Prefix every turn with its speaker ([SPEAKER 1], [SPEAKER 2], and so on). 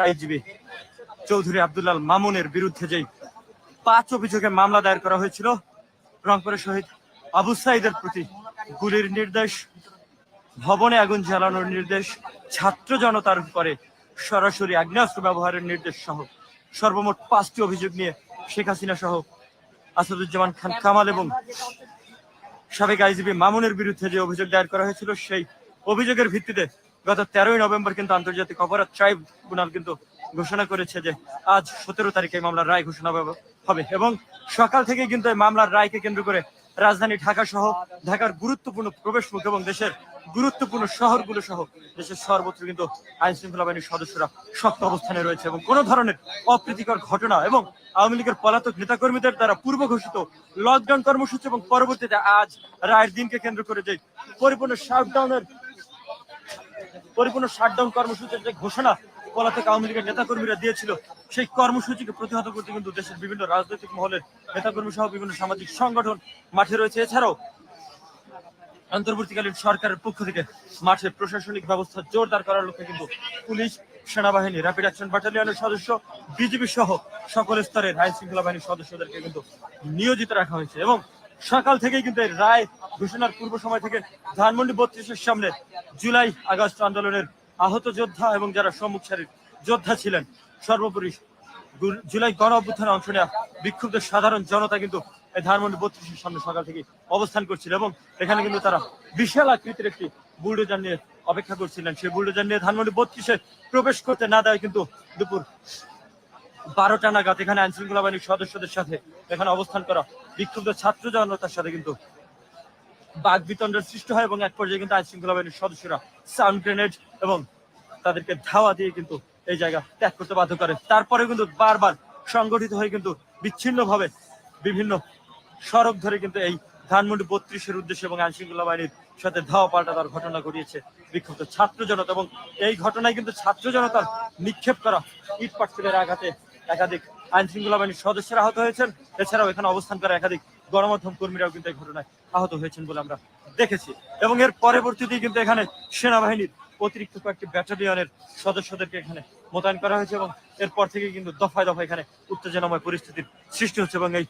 [SPEAKER 1] আইনজীবী চৌধুরী আব্দুল্লাল মামুনের বিরুদ্ধে যেই পাঁচ অভিযোগে মামলা দায়ের করা হয়েছিল, রংপুরের শহীদ আবু সাইদের প্রতি গুলির নির্দেশ, ভবনে আগুন জ্বালানোর নির্দেশ, ছাত্র জনতার উপরে সরাসরি আগ্নেয়াস্ত্র ব্যবহারের নির্দেশ সহ সর্বমোট পাঁচটি অভিযোগ নিয়ে শেখ হাসিনা সহ আসাদুজ্জামান খান কামাল এবং সাবেক আইজিপি মামুনের বিরুদ্ধে যে অভিযোগ দায়ের করা হয়েছিল, সেই অভিযোগের ভিত্তিতে গত তেরোই নভেম্বর কিন্তু আন্তর্জাতিক অপরাধ ট্রাইব্যুনাল কিন্তু ঘোষণা করেছে যে আজ সতেরো তারিখে এই মামলার রায় ঘোষণা হবে- এবং সকাল থেকে কিন্তু এই মামলার রায়কে কেন্দ্র করে রাজধানী ঢাকা সহ ঢাকার গুরুত্বপূর্ণ প্রবেশমুখ এবং দেশের গুরুত্বপূর্ণ শহরগুলো সহ দেশের সর্বত্র কিন্তু আইন শৃঙ্খলা বাহিনীর সদস্যরা শক্ত অবস্থানে রয়েছে এবং কোনো ধরনের অপ্রীতিকর ঘটনা এবং আওয়ামী লীগের পলাতক নেতাকর্মীদের দ্বারা পূর্ব ঘোষিত লকডাউন কর্মসূচি এবং পরবর্তীতে আজ রায়ের দিনকে কেন্দ্র করে যে পরিপূর্ণ শাটডাউনের পরিপূর্ণ শাটডাউন কর্মসূচির যে ঘোষণা পলাতক আওয়ামী লীগের নেতাকর্মীরা দিয়েছিল, সেই কর্মসূচিকে প্রতিহত করতে কিন্তু দেশের বিভিন্ন রাজনৈতিক মহলের নেতাকর্মী সহ বিভিন্ন সামাজিক সংগঠন মাঠে রয়েছে। এছাড়াও অন্তর্বর্তীকালীন সরকারের পক্ষ থেকে মাঠে প্রশাসনিক ব্যবস্থা জোরদার করার লক্ষ্যে কিন্তু পুলিশ, সেনাবাহিনী র্যাপিড অ্যাকশন ব্যাটালিয়নের সদস্য, বিজিবি সহ সকল স্তরের আইন শৃঙ্খলা বাহিনীর সদস্যদেরকে কিন্তু নিয়োজিত রাখা হয়েছে। এবং সকাল থেকেই কিন্তু রায় ঘোষণার পূর্ব সময় থেকে ধানমন্ডি বত্রিশের সামনে জুলাই আগস্ট আন্দোলনের আহত যোদ্ধা এবং যারা সম্মুখ সারির যোদ্ধা ছিলেন, সর্বোপরি জুলাই গণ অভ্যুত্থানে অংশ নেওয়া বিক্ষুব্ধ সাধারণ জনতা কিন্তু এই ধানমন্ডি বত্রিশের সামনে সকাল থেকে অবস্থান করছিল এবং এখানে কিন্তু তারা বিশাল আকৃতির একটি বুলডোজার নিয়ে অপেক্ষা করছিলেন। সেই বুলডোজার নিয়ে ধানমন্ডি বত্রিশে প্রবেশ করতে না দেয় কিন্তু দুপুর বারোটা নাগাদ এখানে আইন শৃঙ্খলা বাহিনীর সদস্যদের সাথে এখানে অবস্থান করা বিক্ষুব্ধ ছাত্র জনতার সাথে কিন্তু বাঘ বিতণ্ডের সৃষ্টি হয় এবং এক পর্যায়ে কিন্তু আইন শৃঙ্খলা বাহিনীর সদস্যরা সাউন্ড গ্রেনেড এবং তাদেরকে ধাওয়া দিয়ে কিন্তু এই জায়গা ত্যাগ করতে বাধ্য করে। তারপরে কিন্তু বারবার সংগঠিত হয়ে কিন্তু বিচ্ছিন্নভাবে বিভিন্ন সড়ক ধরে কিন্তু এই ধানমন্ডি বত্রিশের উদ্দেশ্যে এবং আইন শৃঙ্খলা বাহিনীর সাথে ধাওয়া পাল্টাতার ঘটনা ঘটিয়েছে বিক্ষুব্ধ ছাত্র জনতা এবং এই ঘটনায় কিন্তু ছাত্র জনতার নিক্ষেপ করা ইট পাটকেলের আঘাতে একাধিক আইন শৃঙ্খলা বাহিনীর সদস্যরা আহত হয়েছেন। এছাড়াও এখানে অবস্থান করা একাধিক গণমাধ্যম কর্মীরাও কিন্তু এই ঘটনায় আহত হয়েছেন বলে আমরা দেখেছি। এবং এর পরবর্তীতেই কিন্তু এখানে সেনাবাহিনীর অতিরিক্ত কয়েকটি ব্যাটালিয়নের সদস্যদেরকে এখানে মোতায়েন করা হয়েছে এবং এরপর থেকে কিন্তু দফায় দফায় এখানে উত্তেজনাময় পরিস্থিতির সৃষ্টি হচ্ছে এবং এই